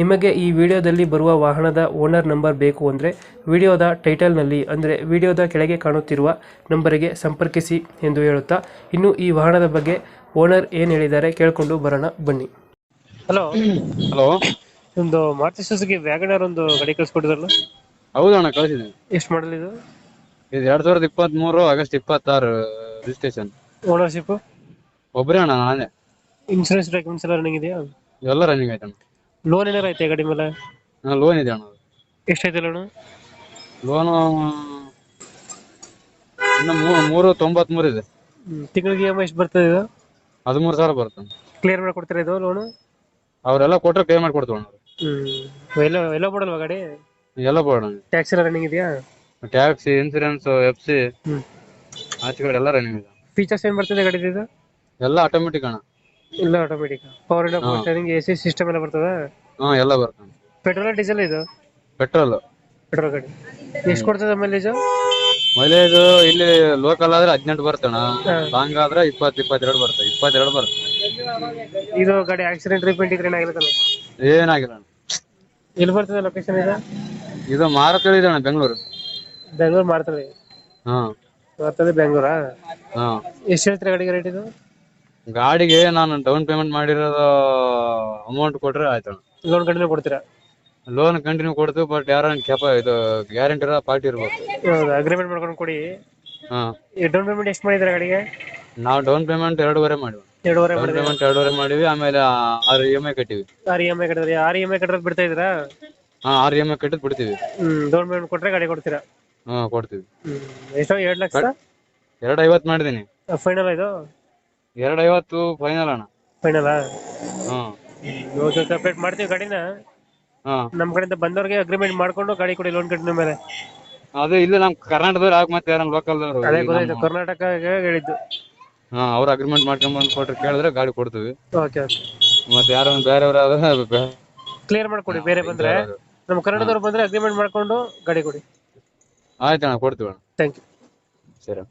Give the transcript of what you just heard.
ನಿಮಗೆ ಈ ವಿಡಿಯೋದಲ್ಲಿ ಬರುವ ವಾಹನದ ಓನರ್ ನಂಬರ್ ಬೇಕು ಅಂದರೆ ವಿಡಿಯೋದ ಟೈಟಲ್ನಲ್ಲಿ ಅಂದರೆ ವಿಡಿಯೋದ ಕೆಳಗೆ ಕಾಣುತ್ತಿರುವ ನಂಬರಿಗೆ ಸಂಪರ್ಕಿಸಿ ಎಂದು ಹೇಳುತ್ತಾ ಇನ್ನು ಈ ವಾಹನದ ಬಗ್ಗೆ ಓನರ್ ಏನು ಹೇಳಿದ್ದಾರೆ ಕೇಳಿಕೊಂಡು ಬರೋಣ ಬನ್ನಿ. ಹಲೋ. ಹಲೋ. ಒಂದು ಮಾರುತಿ ಸುಜುಕಿ ವ್ಯಾಗನರ್ ಒಂದು ಗಾಡಿ ಕಳಿಸ್ಕೊಟ್ಟಿದ್ರಲ್ಲ? ಹೌದು ಅಣ್ಣ ಕಳಿಸಿದ್ದೀನಿ. ಎಷ್ಟು ಮಾಡಲ್ ಇದು? ಇದು ಎರಡ್ ಸಾವಿರದ ಇಪ್ಪತ್ತ್ ಮೂರು ಆಗಸ್ಟ್ ಇಪ್ಪತ್ತಾರು ರಿಜಿಸ್ಟ್ರೇಷನ್ ಓನರ್ಶಿಪ್ ಒಬ್ಬರೇ ಅಣ್ಣ ನಾನೇ. ಇನ್ಶೂರೆನ್ಸ್ ಡಾಕ್ಯುಮೆಂಟ್ಸ್ ಎಲ್ಲ ರನ್ನಿಂಗ್ ಇದೆಯಾ? ಎಲ್ಲ ರನ್ನಿಂಗ್ ಆಯ್ತಣ್ಣ ಲೋನ್ ಏನಾರ ಐತೆ ಗಾಡಿ ಮೇಲೆ? ಲೋನ್ ಇದೆ ಅಣ್ಣ. ಎಷ್ಟೈತೆ ಲೋನು ಲೋನು ಇನ್ನು ಮೂ- ಮೂರು ತೊಂಬತ್ಮೂರು ಇದೆ. ತಿಂಗಳಿಗೆ ಇ ಎಂ ಐ ಎಷ್ಟು ಬರ್ತದೆ ಇದು? ಹದಿಮೂರು ಸಾವಿರ ಬರುತ್ತೆ. ಕ್ಲಿಯರ್ ಮಾಡಿ ಕೊಡ್ತೀರಾ ಇದು ಲೋನು ಅವರೆಲ್ಲ ಕೊಟ್ರೆ ಪೇ ಮಾಡಿ ಕೊಡ್ತೀವಿ ಅಣ್ಣ ಹ್ಞೂ ಎಲ್ಲ ಎಲ್ಲ ಮಾಡಲ್ವಾ ಗಾಡಿ? ಎಲ್ಲ ಬೋರ್ಡ್ ಟ್ಯಾಕ್ಸ್ ಎಲ್ಲ ರನ್ನಿಂಗ್ ಇದೆಯಾ? ಟ್ಯಾಕ್ಸಿ ಇನ್ಸೂರೆನ್ಸ್ ಎಫ್ ಸಿ ಹ್ಞೂ ಆಚೆ ಕಡೆ ಎಲ್ಲ ರನ್ನಿಂಗ್ ಇದೆ. ಫೀಚರ್ಸ್ ಏನು ಬರ್ತದೆ ಗಾಡಿ ಇದು? ಎಲ್ಲ ಆಟೋಮೆಟಿಕ್ ಅಣ್ಣ. ಇಲ್ಲ ಆಟೋಮೆಟಿಕ್ ಪವರ್ ಇಲ್ಲ ಹಾ. ಸ್ಟೇರಿಂಗ್ ಎ ಸಿ ಸಿಸ್ಟಮ್ ಎಲ್ಲ ಬರ್ತದ? ಹಾ ಎಲ್ಲ ಬರ್ತದೆ ಪೆಟ್ರೋಲ್ ಡೀಸೆಲ್ ಇದು? ಪೆಟ್ರೋಲ್. ಪೆಟ್ರೋಲ್ ಗಾಡಿ. ಎಷ್ಟು ಕೊಡ್ತದೆ ಮೈಲೇಜ್ ಮೈಲೇಜ್ ಇಲ್ಲಿ ಲೋಕಲ್ ಆದ್ರೆ ಹದಿನೆಂಟು ಬರ್ತಣ್ಣ ಹಾ. ಲಾಂಗ್ ಆದ್ರೆ ಇಪ್ಪತ್ತು ಇಪ್ಪತ್ತೆರಡು ಬರ್ತದೆ ಇಪ್ಪತ್ತೆರಡು ಬರುತ್ತೆ. ಇದು ಗಾಡಿ ಆಕ್ಸಿಡೆಂಟ್ ರಿಪೇಂಟ್ ಇದ್ರೆ ಏನಾಗಿರುತ್ತಲ್ಲ ಏನಾಗಿಲ್ಲ ಅಣ್ಣ. ಎಲ್ಲಿ ಬರ್ತದೆ ಲೊಕೇಶನ್ ಇದು? ಇದು ಮಾರತಳಿ ಇದೆ ಅಣ್ಣ ಬೆಂಗಳೂರು. ಬೆಂಗಳೂರು ಮಾಡ್ತದೆ ಹಾ. ಬರ್ತದೆ ಬೆಂಗಳೂರ? ಹಾ. ಎಷ್ಟು ಹೇಳ್ತೀರಾ ಗಾಡಿಗೆ ರೇಟ್ ಇದು? ಗಾಡಿಗೆ ನಾನು ಡೌನ್ ಪೇಮೆಂಟ್ ಮಾಡಿರೋದು ಅಮೌಂಟ್ ಕೊಟ್ರೆ ಆಯ್ತು ಲೋನ್ ಕಂಟಿನ್ಯೂ ಕೊಡ್ತೀರಾ? ಲೋನ್ ಕಂಟಿನ್ಯೂ ಕೊಡ್ತೀವಿ ಬಟ್ ಯಾರ ಕೆಪ ಇದು ಗ್ಯಾರಂಟಿ ಇರೋ ಪಾರ್ಟಿ ಇರ್ಬೇಕು ಹೌದಾ ಅಗ್ರಿಮೆಂಟ್ ಮಾಡ್ಕೊಂಡು ಕೊಡಿ. ಹಾ. ಡೌನ್ ಪೇಮೆಂಟ್ ಎಷ್ಟು ಮಾಡಿದ್ದೀರಾ ಗಾಡಿಗೆ? ನಾವು ಡೌನ್ ಪೇಮೆಂಟ್ ಎರಡೂವರೆ ಮಾಡಿವಿ ಎರಡೂವರೆ ಡೌನ್ ಮಾಡಿದ್ರೆ? ಪೇಮೆಂಟ್ ಎರಡೂವರೆ ಮಾಡಿವಿ ಆಮೇಲೆ ಆರ್ ಇ ಎಂ ಐ ಕಟ್ಟಿವಿ ಆರ್ ಇ ಎಂ ಐ ಕಟ್ಟಿದ್ರಿ. ಆರ್ ಇ ಎಂ ಐ ಕಟ್ಟಿರೋದು ಬಿಡ್ತಾ ಇದ್ದೀರಾ? ಹಾ ಆರು ಇ ಎಂ ಐ ಕಟ್ಟಿದ್ ಬಿಡ್ತೀವಿ. ಹ್ಮ್ ಡೌನ್ ಪೇಮೆಂಟ್ ಕೊಟ್ರೆ ಗಾಡಿ ಕೊಡ್ತೀರಾ? ಹಾ ಕೊಡ್ತೀವಿ. ಹ್ಮ್ ಎಷ್ಟೋ ಎರಡು ಲಕ್ಷ? ಎರಡು ಐವತ್ತು ಮಾಡಿದೀನಿ ಫೈನಲ್ ಇದು? ಎರಡು ಐವತ್ತು ಫೈನಲ್ ಅಣ್ಣ ಫೈನಲಾ ಹಾ. ಸಪ್ರೇಟ್ ಮಾಡ್ತೀವಿ ಗಾಡಿನ. ಹಾ. ನಮ್ಮ ಕಡೆಯಿಂದ ಬಂದವ್ರಿಗೆ ಅಗ್ರಿಮೆಂಟ್ ಮಾಡ್ಕೊಂಡು ಗಾಡಿ ಕೊಡಿ ಲೋನ್ ಕಟ್ಟಿದ ಮೇಲೆ. ಅದೇ ಇಲ್ಲ ನಮ್ ಕರ್ನಾಟಕದವ್ರು ಆಗ ಮತ್ತೆ ನಮ್ಮ ಲೋಕಲ್ದವ್ರು ಅದೇ ಗೊತ್ತಾಯ್ತು ಕರ್ನಾಟಕಗೆ ಹೇಳಿದ್ದು. ಹಾ ಅವ್ರ ಅಗ್ರಿಮೆಂಟ್ ಮಾಡ್ಕೊಂಡ್ ಬಂದ್ ಕೊಟ್ರೆ ಕೇಳಿದ್ರೆ ಗಾಡಿ ಕೊಡ್ತೀವಿ. ಓಕೆ ಓಕೆ ಮತ್ತೆ ಯಾರೋ ಬೇರೆಯವ್ರಾದ್ರೆ ಬೇ- ಕ್ಲಿಯರ್ ಮಾಡ್ಕೊಡಿ ಬೇರೆ ಬಂದ್ರೆ. ನಮ್ಮ ಕನ್ನಡದವ್ರು ಬಂದ್ರೆ ಅಗ್ರಿಮೆಂಟ್ ಮಾಡ್ಕೊಂಡು ಗಾಡಿ ಕೊಡಿ. ಆಯ್ತಣ್ಣ ಕೊಡ್ತೀವಿ ಅಣ್ಣ. ಥ್ಯಾಂಕ್ ಯು ಸರಿ